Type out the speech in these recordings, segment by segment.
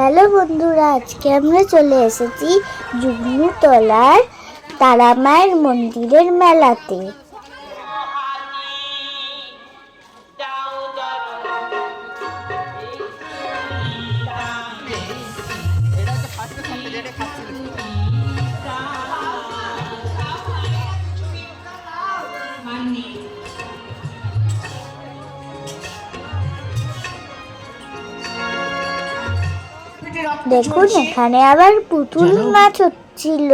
Hello বন্ধুরা আজকে আমরা চলে এসেছি জুগনুতলার তারামায়ের মন্দিরের মেলাতে। দেখুন এখানে আবার পুতুল নাচ হচ্ছিল।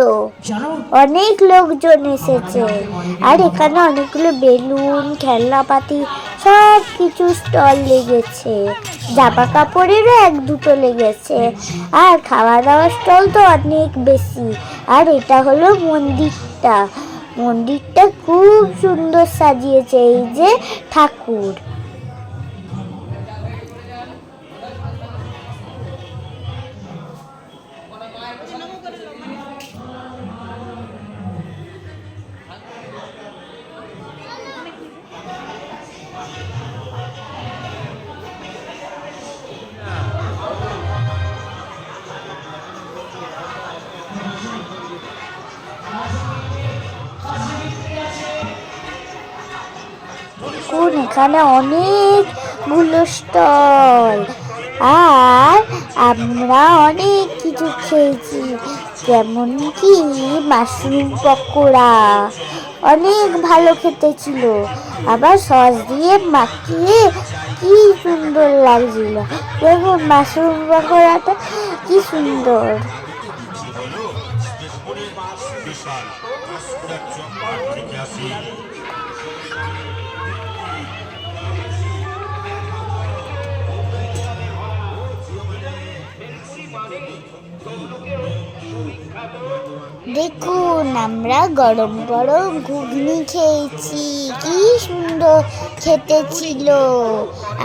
অনেক লোকজন এসেছে। আর এখানে অনেকগুলো বেলুন খেলনাপাতি সব কিছু স্টল লেগেছে। জামা কাপড়েরও এক দুটো লেগেছে। আর খাওয়া দাওয়ার স্টল তো অনেক বেশি। আর এটা হলো মন্দিরটা। মন্দিরটা খুব সুন্দর সাজিয়েছে এই যে ঠাকুর। এখানে অনেকগুলো স্টল আর আমরা অনেক কিছু খেয়েছি, যেমন কি মাশরুম পকোড়া। অনেক ভালো খেতে ছিল। আবার সস দিয়ে মাখিয়ে কি সুন্দর লাগছিল। দেখুন মাশরুম পকোড়াটা কি সুন্দর। দেখুন, আমরা গরম গরম ঘুগনি খেয়েছি। কি সুন্দর খেতে ছিল।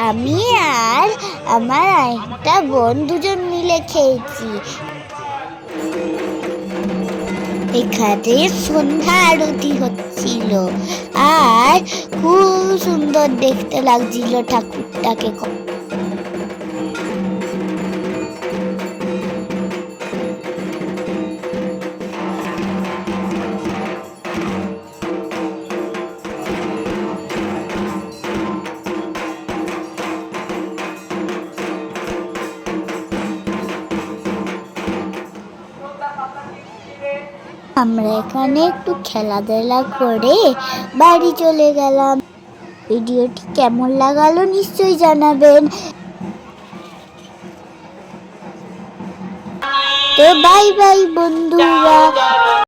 আমি আর আমার একটা বোন দুজন মিলে খেয়েছি। এখানে সন্ধ্যা আরতি হচ্ছিল। আর খুব সুন্দর দেখতে লাগছিল ঠাকুরটাকে আমরা এখানে একটু খেলাধুলা করে বাড়ি চলে গেলাম। ভিডিওটি কেমন লাগালো নিশ্চয়ই জানাবেন। তো বাই বাই বন্ধু